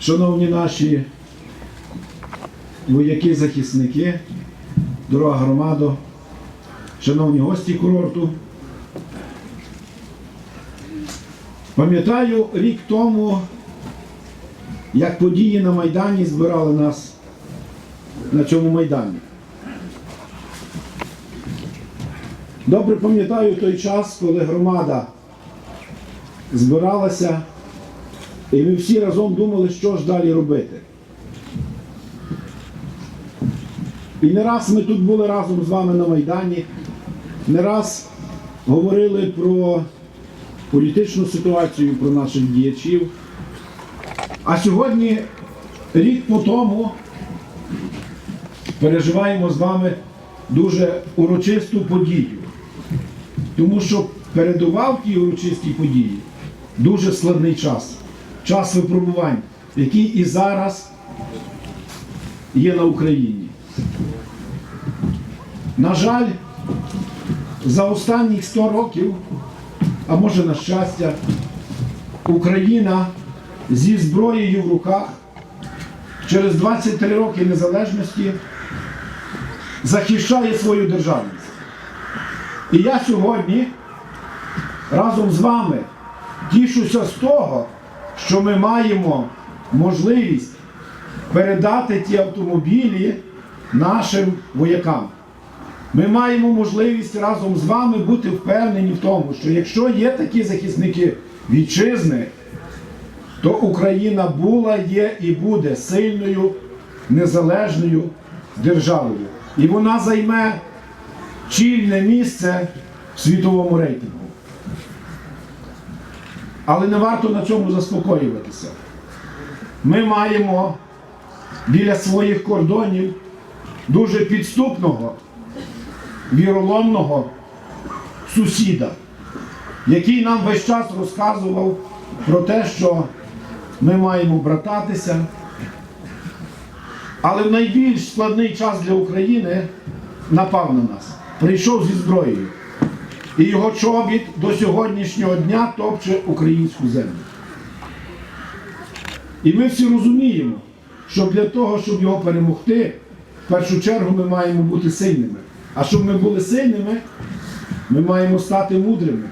Шановні наші вояки-захисники, дорога громадо, шановні гості курорту. Пам'ятаю рік тому, як події на Майдані збирали нас на цьому Майдані. Добре пам'ятаю той час, коли громада збиралася, і ми всі разом думали, що ж далі робити. І не раз ми тут були разом з вами на Майдані, не раз говорили про політичну ситуацію, про наших діячів. А сьогодні, рік по тому, переживаємо з вами дуже урочисту подію. Тому що передував тій урочистій події дуже складний час, час випробувань, який і зараз є на Україні. На жаль, за останні 100 років, а може на щастя, Україна зі зброєю в руках через 23 роки незалежності захищає свою державність. І я сьогодні разом з вами тішуся з того, що ми маємо можливість передати ті автомобілі нашим воякам. Ми маємо можливість разом з вами бути впевнені в тому, що якщо є такі захисники вітчизни, то Україна була, є і буде сильною, незалежною державою. І вона займе чільне місце в світовому рейтингу. Але не варто на цьому заспокоюватися. Ми маємо біля своїх кордонів дуже підступного, віроломного сусіда, який нам весь час розказував про те, що ми маємо брататися. Але в найбільш складний час для України напав на нас, прийшов зі зброєю. І його чобіт до сьогоднішнього дня топче українську землю. І ми всі розуміємо, що для того, щоб його перемогти, в першу чергу ми маємо бути сильними. А щоб ми були сильними, ми маємо стати мудрими.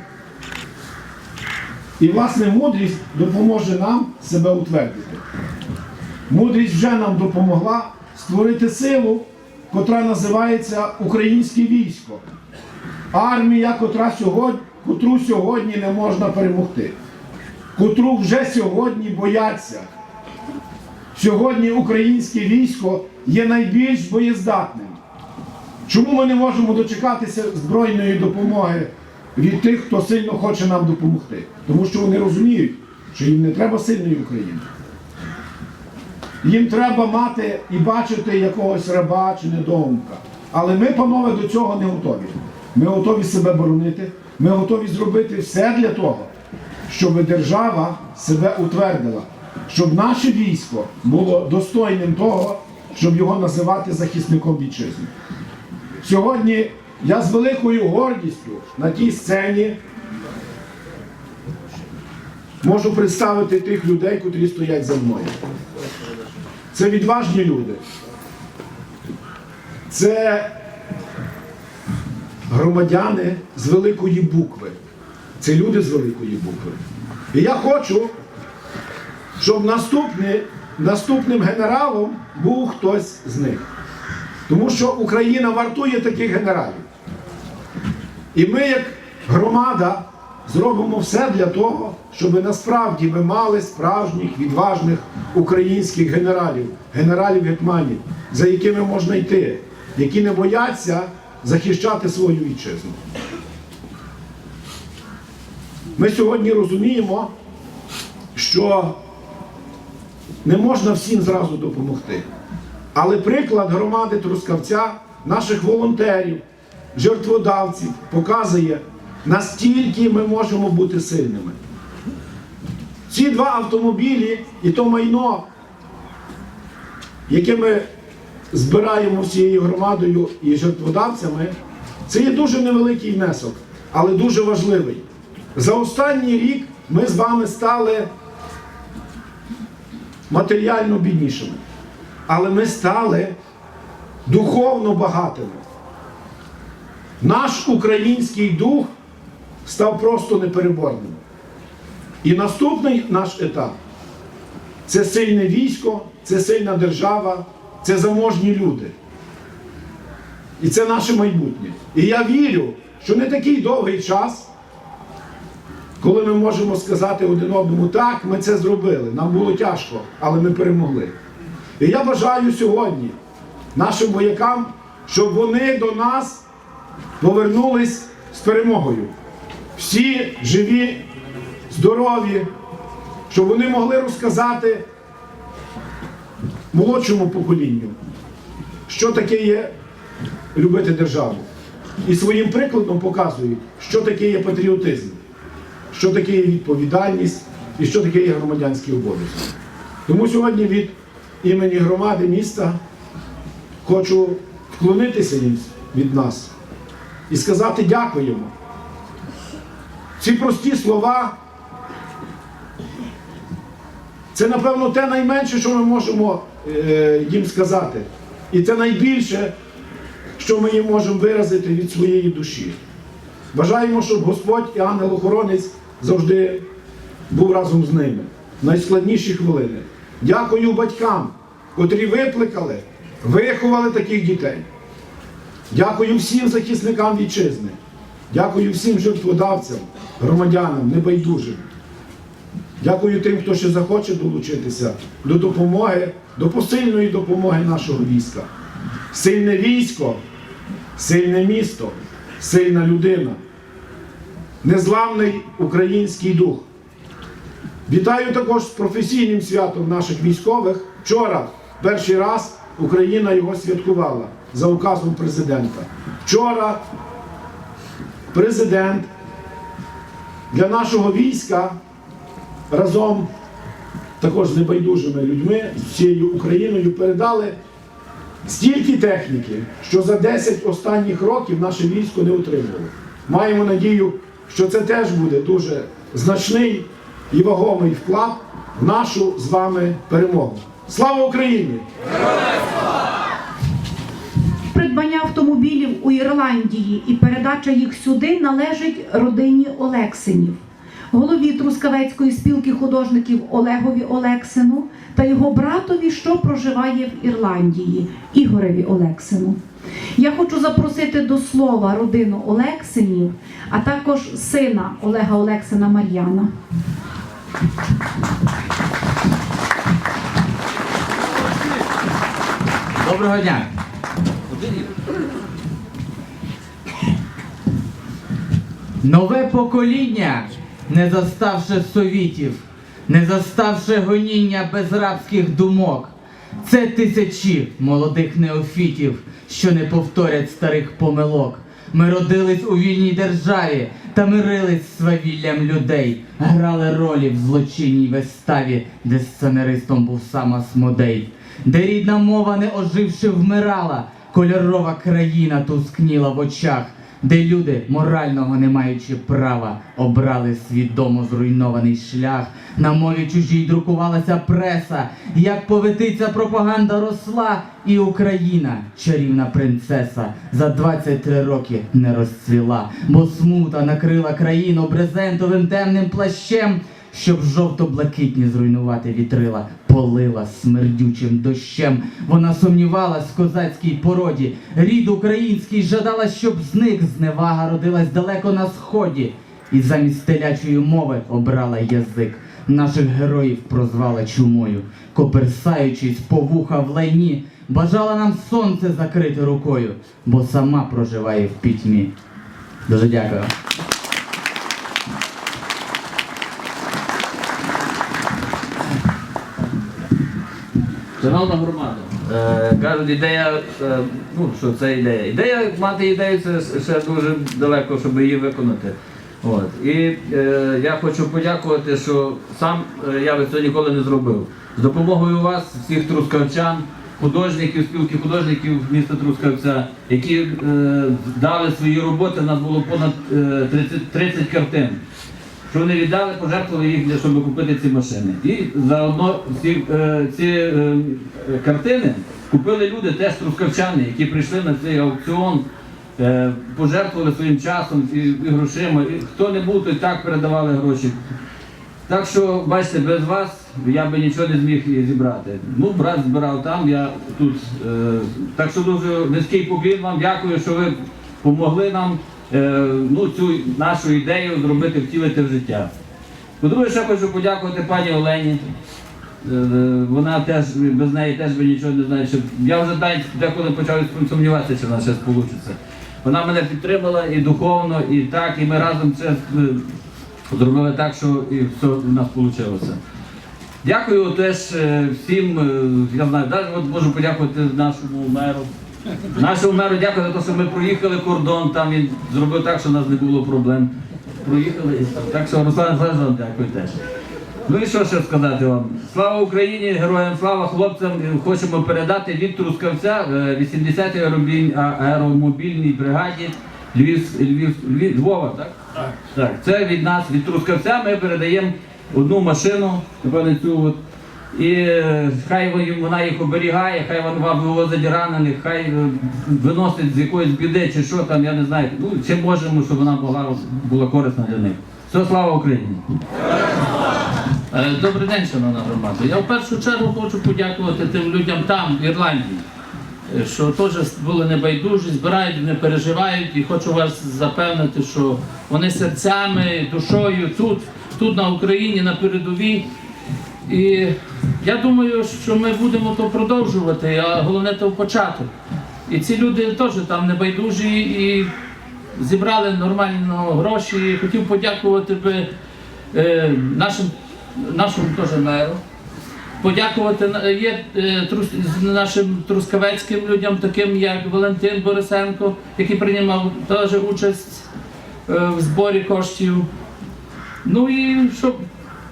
І, власне, мудрість допоможе нам себе утвердити. Мудрість вже нам допомогла створити силу, котра називається українське військо. Армія, котра сьогодні, котру сьогодні не можна перемогти, котру вже сьогодні бояться. Сьогодні українське військо є найбільш боєздатним. Чому ми не можемо дочекатися збройної допомоги від тих, хто сильно хоче нам допомогти? Тому що вони розуміють, що їм не треба сильної України. Їм треба мати і бачити якогось раба чи недоумка. Але ми, панове, до цього не готові. Ми готові себе боронити, ми готові зробити все для того, щоб держава себе утвердила, щоб наше військо було достойним того, щоб його називати захисником вітчизни. Сьогодні я з великою гордістю на тій сцені можу представити тих людей, котрі стоять за мною. Це відважні люди. Це громадяни з великої букви. Це люди з великої букви. І я хочу, щоб наступний, наступним генералом був хтось з них. Тому що Україна вартує таких генералів. І ми, як громада, зробимо все для того, щоб насправді ми мали справжніх відважних українських генералів, генералів гетьманів, за якими можна йти, які не бояться захищати свою вітчизну. Ми сьогодні розуміємо, що не можна всім зразу допомогти. Але приклад громади Трускавця, наших волонтерів, жертводавців показує, настільки ми можемо бути сильними. Ці два автомобілі і то майно, яке ми збираємо всією громадою і жертводавцями, це є дуже невеликий внесок, але дуже важливий. За останній рік ми з вами стали матеріально біднішими. Але ми стали духовно багатими. Наш український дух став просто непереборним. І наступний наш етап це сильне військо, це сильна держава, це заможні люди. І це наше майбутнє. І я вірю, що не такий довгий час, коли ми можемо сказати один одному, так, ми це зробили, нам було тяжко, але ми перемогли. І я бажаю сьогодні нашим воякам, щоб вони до нас повернулись з перемогою. Всі живі, здорові, щоб вони могли розказати молодшому поколінню, що таке є любити державу. І своїм прикладом показують, що таке є патріотизм, що таке є відповідальність і що таке є громадянський обов'язок. Тому сьогодні від імені громади міста хочу вклонитися їм від нас і сказати дякуємо. Ці прості слова це, напевно, те найменше, що ми можемо е, їм сказати. І це найбільше, що ми їм можемо виразити від своєї душі. Бажаємо, щоб Господь і ангел-охоронець завжди був разом з ними в найскладніші хвилини. Дякую батькам, котрі викликали, виховали таких дітей. Дякую всім захисникам вітчизни. Дякую всім жертводавцям, громадянам, небайдужим. Дякую тим, хто ще захоче долучитися до допомоги, до посильної допомоги нашого війська. Сильне військо, сильне місто, сильна людина, незламний український дух. Вітаю також з професійним святом наших військових. Вчора перший раз Україна його святкувала за указом президента. Вчора президент для нашого війська разом також з небайдужими людьми, з всією Україною передали стільки техніки, що за 10 останніх років наше військо не отримало. Маємо надію, що це теж буде дуже значний і вагомий вклад в нашу з вами перемогу. Слава Україні! Придбання автомобілів у Ірландії і передача їх сюди належить родині Олексинів, голові Трускавецької спілки художників Олегові Олексину та його братові, що проживає в Ірландії, Ігореві Олексину. Я хочу запросити до слова родину Олексинів, а також сина Олега Олексина Мар'яна. Доброго дня. Нове покоління, не заставши совітів, не заставши гоніння безрабських думок. Це тисячі молодих неофітів, що не повторять старих помилок. Ми родились у вільній державі та мирились свавіллям людей, грали ролі в злочинній виставі, де сценаристом був сам Асмодей, де рідна мова не оживши вмирала, кольорова країна тускніла в очах, де люди, морального не маючи права, обрали свідомо зруйнований шлях. На мові чужій друкувалася преса, як повитиця пропаганда росла, і Україна, чарівна принцеса, за 23 роки не розцвіла, бо смута накрила країну брезентовим темним плащем. Щоб жовто-блакитні зруйнувати вітрила, полила смердючим дощем. Вона сумнівалась в козацькій породі. Рід український жадала, щоб зник зневага родилась далеко на сході. І замість телячої мови обрала язик. Наших героїв прозвала чумою, коперсаючись по вуха в лайні, бажала нам сонце закрити рукою, бо сама проживає в пітьмі. Дуже дякую. Шановна громада, е, кажуть, ідея, е, ну що це ідея. Ідея, мати ідею, це ще дуже далеко, щоб її виконати. От. І е, я хочу подякувати, що сам е, я би це ніколи не зробив. З допомогою вас, всіх трускавчан, художників, спілки художників міста Трускавця, які е, дали свої роботи, у нас було понад е, 30, 30 картин. Що вони віддали, пожертвували їх, для- щоб купити ці машини. І заодно ці, е, ці е, картини купили люди, теж трускавчани, які прийшли на цей аукціон, е, пожертвували своїм часом і, грошима. І хто не був, той так передавали гроші. Так що, бачите, без вас я би нічого не зміг зібрати. Ну, брат збирав там, я тут. Е, так що дуже низький поклін вам, дякую, що ви допомогли нам ну, цю нашу ідею зробити, втілити в життя. По-друге, ще хочу подякувати пані Олені. Е, Вона теж без неї теж би нічого не знає. Що я вже деколи почав сумніватися, чи в нас щось вийде. Вона мене підтримала і духовно, і так, і ми разом це е, зробили так, що і все у нас вийшло. Дякую теж е, всім, е, я знаю, навіть можу подякувати нашому меру. Нашому меру дякую за те, що ми проїхали кордон, там він зробив так, що у нас не було проблем. Проїхали. і Так що Руслан вам дякую теж. Ну і що ще сказати вам? Слава Україні, героям слава хлопцям. Хочемо передати від Трускавця е, 80-й аеромобільній бригаді Львів, Львів, Львів, Львова, так? Так, це від нас, від Трускавця ми передаємо одну машину, напевно, цю от. І е, хай вона їх оберігає, хай вона вивозить ранених, хай е, виносить з якоїсь біди чи що там, я не знаю. Ну, чим можемо, щоб вона була, була корисна для них. Все, слава Україні! Е, Добрий день, шановна громада. Я в першу чергу хочу подякувати тим людям там, в Ірландії, що теж були небайдужі, збирають, не переживають. І хочу вас запевнити, що вони серцями, душою тут, тут на Україні, на передовій. І я думаю, що ми будемо то продовжувати, а головне то почати. І ці люди теж там небайдужі і зібрали нормально гроші. Хотів подякувати би е, нашим, нашому теж меру. Подякувати є е, трус- нашим трускавецьким людям, таким як Валентин Борисенко, який приймав теж участь е, в зборі коштів. Ну і що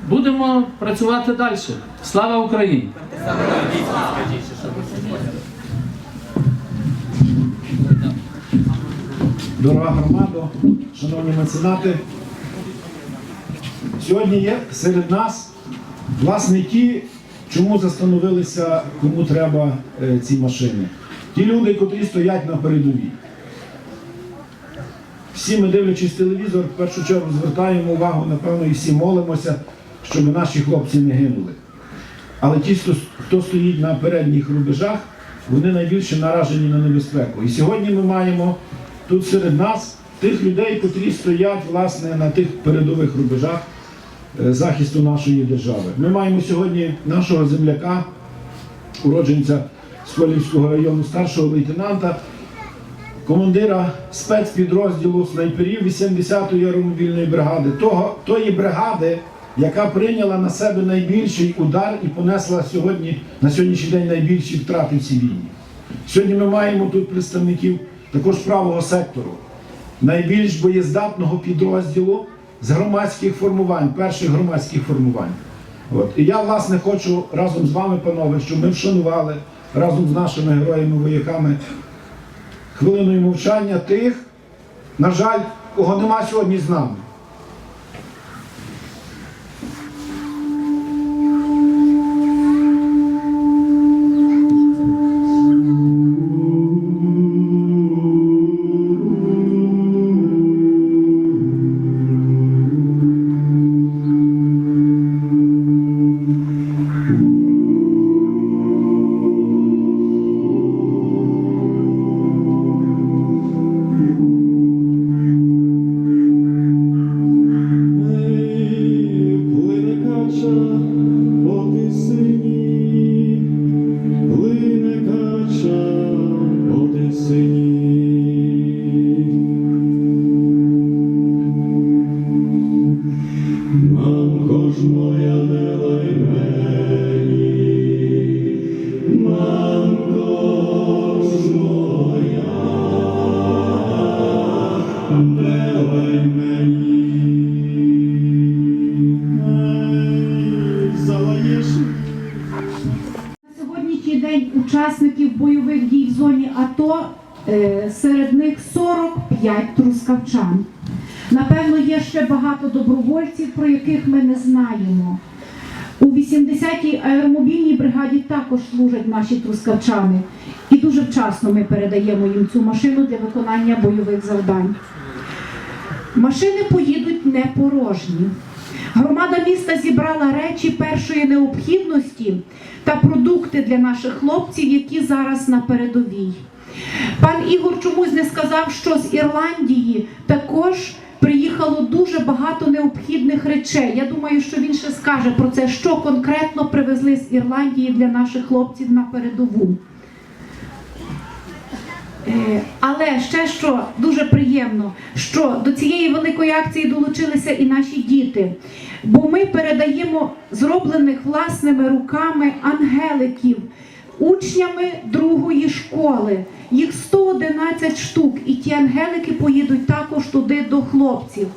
будемо працювати далі. Слава Україні! Дорога громада, шановні меценати, сьогодні є серед нас власне ті, чому застановилися, кому треба е, ці машини. Ті люди, котрі стоять на передовій. Всі ми, дивлячись телевізор, в першу чергу звертаємо увагу, напевно, і всі молимося, щоб наші хлопці не гинули. Але ті, хто, стоїть на передніх рубежах, вони найбільше наражені на небезпеку. І сьогодні ми маємо тут серед нас тих людей, котрі стоять власне на тих передових рубежах е, захисту нашої держави. Ми маємо сьогодні нашого земляка, уродженця Сколівського району, старшого лейтенанта, командира спецпідрозділу снайперів 80-ї аеромобільної бригади, того, тої бригади, яка прийняла на себе найбільший удар і понесла сьогодні, на сьогоднішній день найбільші втрати в цій війні. Сьогодні ми маємо тут представників також правого сектору, найбільш боєздатного підрозділу з громадських формувань, перших громадських формувань. От. І я, власне, хочу разом з вами, панове, щоб ми вшанували разом з нашими героями-вояками хвилиною мовчання тих, на жаль, кого нема сьогодні з нами. Бригаді також служать наші трускавчани. І дуже вчасно ми передаємо їм цю машину для виконання бойових завдань. Машини поїдуть не порожні. Громада міста зібрала речі першої необхідності та продукти для наших хлопців, які зараз на передовій. Пан Ігор чомусь не сказав, що з Ірландії також приїхало дуже багато необхідних речей. Я думаю, що він ще скаже про це, що конкретно привезли з Ірландії для наших хлопців на передову. Е, Але ще що дуже приємно, що до цієї великої акції долучилися і наші діти. Бо ми передаємо зроблених власними руками ангеликів учнями другої школи. Їх 111 штук, і ті ангелики поїдуть також туди до хлопців.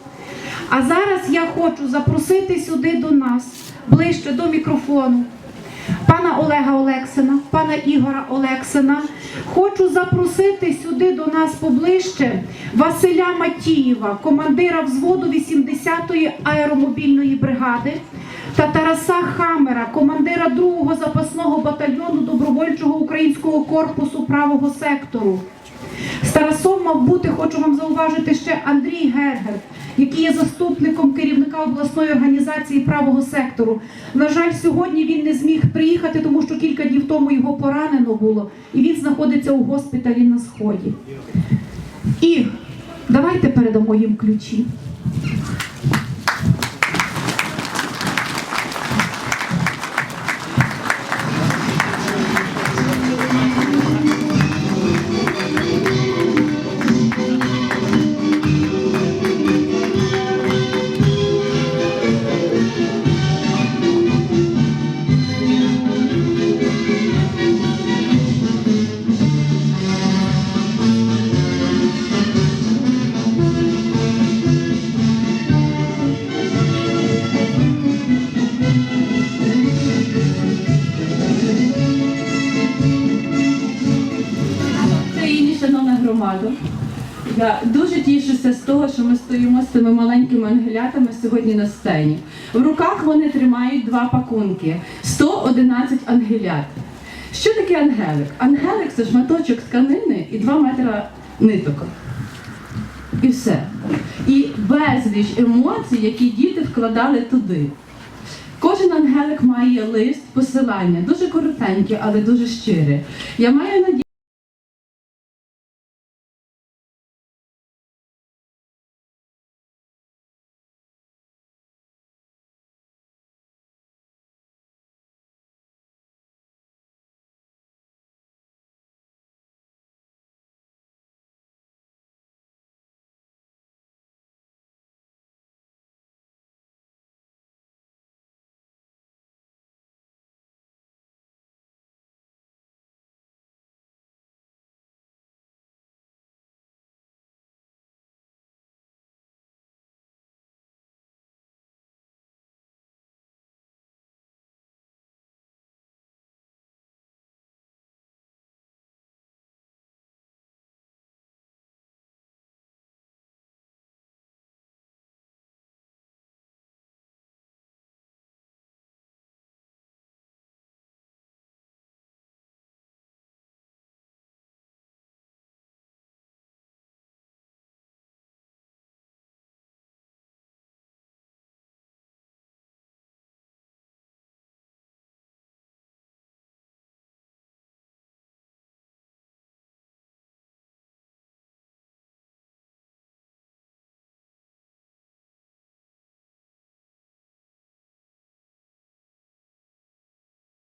А зараз я хочу запросити сюди до нас, ближче до мікрофону, пана Олега Олексина, пана Ігора Олексина. Хочу запросити сюди до нас поближче Василя Матієва, командира взводу 80-ї аеромобільної бригади, та Тараса Хамера, командира 2-го запасного батальйону добровольчого українського корпусу правого сектору. З Тарасом мав бути, хочу вам зауважити, ще Андрій Гергер, який є заступником керівника обласної організації правого сектору. На жаль, сьогодні він не зміг приїхати, тому що кілька днів тому його поранено було, і він знаходиться у госпіталі на сході. І давайте передамо їм ключі. Сьогодні на сцені. В руках вони тримають два пакунки 111 ангелят. Що таке ангелик? Ангелик це шматочок тканини і 2 метра ниток. І все. І безліч емоцій, які діти вкладали туди. Кожен ангелик має лист, посилання, дуже коротеньке, але дуже щире. Я маю надію.